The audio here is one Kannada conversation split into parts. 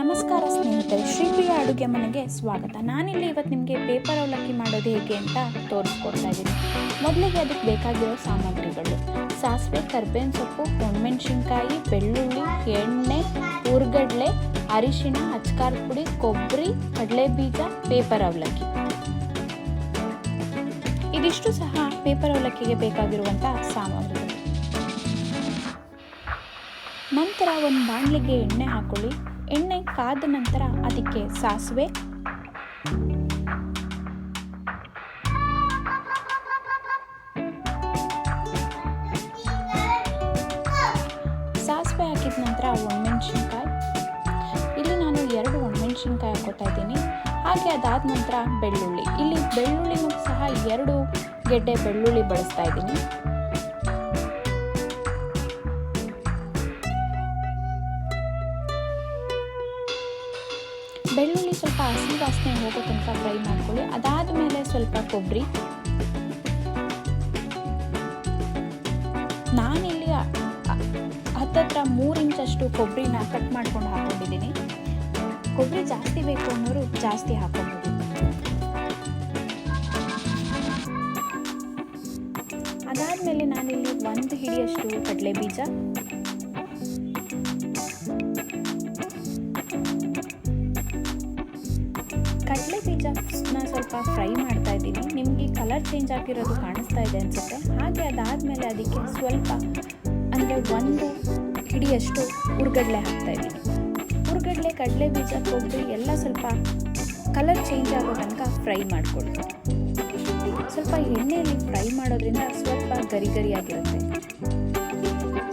ನಮಸ್ಕಾರ ಸ್ನೇಹಿತರೆ, ಶ್ರೀಪ್ರಿಯ ಅಡುಗೆ ಮನೆಗೆ ಸ್ವಾಗತ. ನಾನಿಲ್ಲಿ ಇವತ್ತು ನಿಮಗೆ ಪೇಪರ್ ಅವಲಕ್ಕಿ ಮಾಡೋದು ಹೇಗೆ ಅಂತ ತೋರಿಸ್ಕೊಡ್ತಾ ಇದ್ದೀನಿ. ಮೊದಲಿಗೆ ಅದಕ್ಕೆ ಬೇಕಾಗಿರೋ ಸಾಮಗ್ರಿಗಳು. ಸಾಸಿವೆ, ಕರ್ಬೇವಿನ ಸೊಪ್ಪು, ಒಣಮೆಣಸಿನ್ಕಾಯಿ, ಬೆಳ್ಳುಳ್ಳಿ, ಎಣ್ಣೆ, ಉರ್ಗಡ್ಲೆ, ಅರಿಶಿಣ ಹಚ್ಕಾರದ ಪುಡಿ, ಕೊಬ್ಬರಿ, ಕಡಲೆಬೀಜ, ಪೇಪರ್ ಅವಲಕ್ಕಿ. ಇದಿಷ್ಟು ಸಹ ಪೇಪರ್ ಅವಲಕ್ಕಿಗೆ ಬೇಕಾಗಿರುವಂಥ ಸಾಮಗ್ರಿಗಳು. ನಂತರ ಒಂದು ಬಾಣಲಿಗೆ ಎಣ್ಣೆ ಹಾಕೊಳ್ಳಿ. ಎಣ್ಣೆ ಕಾದ ನಂತರ ಅದಕ್ಕೆ ಸಾಸಿವೆ. ಸಾಸಿವೆ ಹಾಕಿದ ನಂತರ ಒಣಮೆಣ್ಸಿನ್ಕಾಯಿ. ಇಲ್ಲಿ ನಾನು ಎರಡು ಒಣಮೆಣ್ಸಿನ್ಕಾಯಿ ಹಾಕೋತಾ ಇದ್ದೀನಿ. ಹಾಗೆ ಅದಾದ ನಂತರ ಬೆಳ್ಳುಳ್ಳಿ. ಇಲ್ಲಿ ಬೆಳ್ಳುಳ್ಳಿನೂ ಸಹ ಎರಡು ಗೆಡ್ಡೆ ಬೆಳ್ಳುಳ್ಳಿ ಬಳಸ್ತಾ ಇದ್ದೀನಿ. ಬೆಳ್ಳುಳ್ಳಿ ಸ್ವಲ್ಪ ಹಸಿ ವಾಸನೆ ಹೋಗೋ ತನಕ ಫ್ರೈ ಮಾಡ್ಕೊಳ್ಳಿ. ಅದಾದ ಮೇಲೆ ಸ್ವಲ್ಪ ಕೊಬ್ಬರಿ. ನಾನಿಲ್ಲಿ ಹತ್ತತ್ರ ಮೂರು ಇಂಚಷ್ಟು ಕೊಬ್ಬರಿನ ಕಟ್ ಮಾಡ್ಕೊಂಡು ಹಾಕೊಂಡಿದ್ದೀನಿ. ಕೊಬ್ಬರಿ ಜಾಸ್ತಿ ಬೇಕು ಅನ್ನೋರು ಜಾಸ್ತಿ ಹಾಕೊಬೋದು. ಅದಾದಮೇಲೆ ನಾನಿಲ್ಲಿ ಒಂದು ಹಿಡಿಯಷ್ಟು ಕಡಲೆ ಬೀಜ ಕಡಲೆ ಬೀಜನ ಸ್ವಲ್ಪ ಫ್ರೈ ಮಾಡ್ತಾ ಇದ್ದೀನಿ. ನಿಮಗೆ ಕಲರ್ ಚೇಂಜ್ ಆಗಿರೋದು ಕಾಣಿಸ್ತಾ ಇದೆ ಅನಿಸುತ್ತೆ. ಹಾಗೆ ಅದಾದಮೇಲೆ ಅದಕ್ಕೆ ಸ್ವಲ್ಪ ಅಂದರೆ ಒಂದು ಹಿಡಿಯಷ್ಟು ಉರ್ಗಡ್ಲೆ ಹಾಕ್ತಾ ಇದ್ದೀನಿ. ಉರ್ಗಡ್ಲೆ, ಕಡಲೆ ಬೀಜ ಕೊಬ್ಬರಿ ಎಲ್ಲ ಸ್ವಲ್ಪ ಕಲರ್ ಚೇಂಜ್ ಆಗೋ ತನಕ ಫ್ರೈ ಮಾಡ್ಕೊಳ್ಳಿ. ಸ್ವಲ್ಪ ಎಣ್ಣೆಯಲ್ಲಿ ಫ್ರೈ ಮಾಡೋದ್ರಿಂದ ಸ್ವಲ್ಪ ಗರಿ ಗರಿಯಾಗಿರುತ್ತೆ.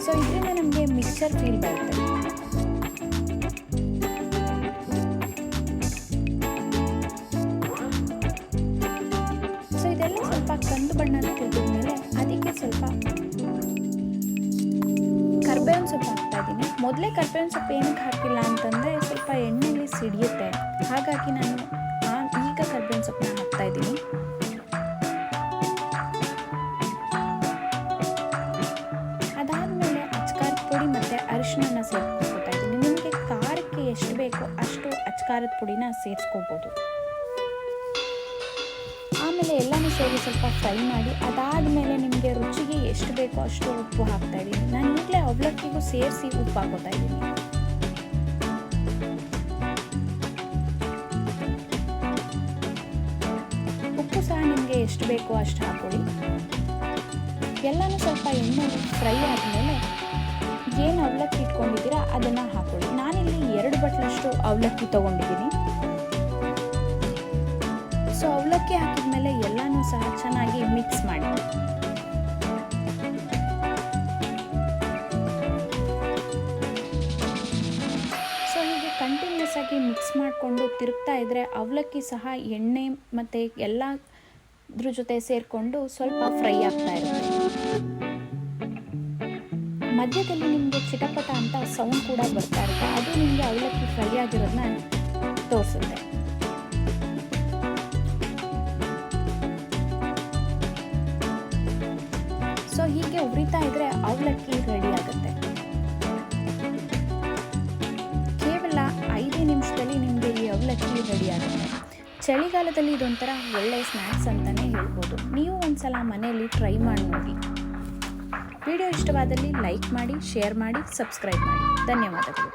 ಸೊ ಇದರಿಂದ ನಮಗೆ ಮಿಕ್ಸರ್ ಫೀಲ್ ಬರುತ್ತೆ. ಬಣ್ಣನ ಬಣ್ಣ ಮೇಲೆ ಅದಕ್ಕೆ ಸ್ವಲ್ಪ ಕರ್ಬೇವಿನ ಸೊಪ್ಪು ಹಾಕ್ತಾ ಇದ್ದೀನಿ. ಮೊದಲೇ ಕರ್ಬೇವಿನ ಸೊಪ್ಪು ಏನಕ್ಕೆ ಹಾಕಿಲ್ಲ ಅಂತಂದರೆ ಸ್ವಲ್ಪ ಎಣ್ಣೆಯಲ್ಲಿ ಸಿಡಿಯುತ್ತೆ. ಹಾಗಾಗಿ ನಾನು ಈಗ ಕರ್ಬೇವಿನ ಸೊಪ್ಪನ್ನ ಹಾಕ್ತಾ ಇದ್ದೀನಿ. ಅದಾದಮೇಲೆ ಅಚ್ಕಾರದ ಪುಡಿ ಮತ್ತು ಅರಿಶಿಣನ ಸೇರ್ಕೊತಾ ಇದ್ದೀನಿ. ನಿಮಗೆ ಖಾರಕ್ಕೆ ಎಷ್ಟು ಬೇಕೋ ಅಷ್ಟು ಅಚ್ಕಾರದ ಪುಡಿನ ಸೇರಿಸ್ಕೋಬೋದು ಸೇರಿ ಸ್ವಲ್ಪ ಫ್ರೈ ಮಾಡಿ, ಅದಾದಮೇಲೆ ನಿಮಗೆ ರುಚಿಗೆ ಎಷ್ಟು ಬೇಕೋ ಅಷ್ಟು ಉಪ್ಪು ಹಾಕ್ತಾ ಇದ್ದೀನಿ. ನಾನು ಈಗಲೇ ಅವಲಕ್ಕಿಗೂ ಸೇರಿಸಿ ಉಪ್ಪು ಹಾಕೋತಾ ಇದ್ದೀನಿ. ಉಪ್ಪು ಸಹ ನಿಮಗೆ ಎಷ್ಟು ಬೇಕೋ ಅಷ್ಟು ಹಾಕೊಳ್ಳಿ. ಎಲ್ಲನೂ ಸ್ವಲ್ಪ ಎಣ್ಣೆ ಫ್ರೈ ಆದಮೇಲೆ ಏನು ಅವಲಕ್ಕಿ ಇಟ್ಕೊಂಡಿದ್ದೀರಾ ಅದನ್ನು ಹಾಕೊಳ್ಳಿ. ನಾನಿಲ್ಲಿ ಎರಡು ಬಟ್ಲಷ್ಟು ಅವಲಕ್ಕಿ ತೊಗೊಂಡಿದ್ದೀನಿ. ಸೊ ಅವಲಕ್ಕಿ ಹಾಕಿದ್ಮೇಲೆ ಎಲ್ಲನೂ ಸಹ ಚೆನ್ನಾಗಿ ಮಿಕ್ಸ್ ಮಾಡಿ. ಸೊ ಹೀಗೆ ಕಂಟಿನ್ಯೂಸ್ ಆಗಿ ಮಿಕ್ಸ್ ಮಾಡಿಕೊಂಡು ತಿರುಗ್ತಾ ಇದ್ದರೆ ಅವಲಕ್ಕಿ ಸಹ ಎಣ್ಣೆ ಮತ್ತು ಎಲ್ಲದ್ರ ಜೊತೆ ಸೇರಿಕೊಂಡು ಸ್ವಲ್ಪ ಫ್ರೈ ಆಗ್ತಾ ಇರುತ್ತೆ. ಮಧ್ಯದಲ್ಲಿ ನಿಮಗೆ ಚಿಟಪಟ ಅಂತ ಸೌಂಡ್ ಕೂಡ ಬರ್ತಾ ಇರುತ್ತೆ. ಅದು ನಿಮಗೆ ಅವಲಕ್ಕಿ ಫ್ರೈ ಆಗಿರೋದನ್ನ ತೋರಿಸುತ್ತೆ. ಅವಲಕ್ಕಿ ರೆಡಿ ಆಗುತ್ತೆ ಕೇವಲ ಐದೇ ನಿಮಿಷದಲ್ಲಿ ನಿಮಗೆ ಈ ಅವಲಕ್ಕಿ ರೆಡಿ ಆಗುತ್ತೆ. ಚಳಿಗಾಲದಲ್ಲಿ ಇದೊಂಥರ ಒಳ್ಳೆ ಸ್ನ್ಯಾಕ್ಸ್ ಅಂತಲೇ ಹೇಳ್ಬೋದು. ನೀವು ಒಂದ್ಸಲ ಮನೆಯಲ್ಲಿ ಟ್ರೈ ಮಾಡಿ ನೋಡಿ. ವಿಡಿಯೋ ಇಷ್ಟವಾದಲ್ಲಿ ಲೈಕ್ ಮಾಡಿ ಶೇರ್ ಮಾಡಿ ಸಬ್ಸ್ಕ್ರೈಬ್ ಮಾಡಿ. ಧನ್ಯವಾದಗಳು.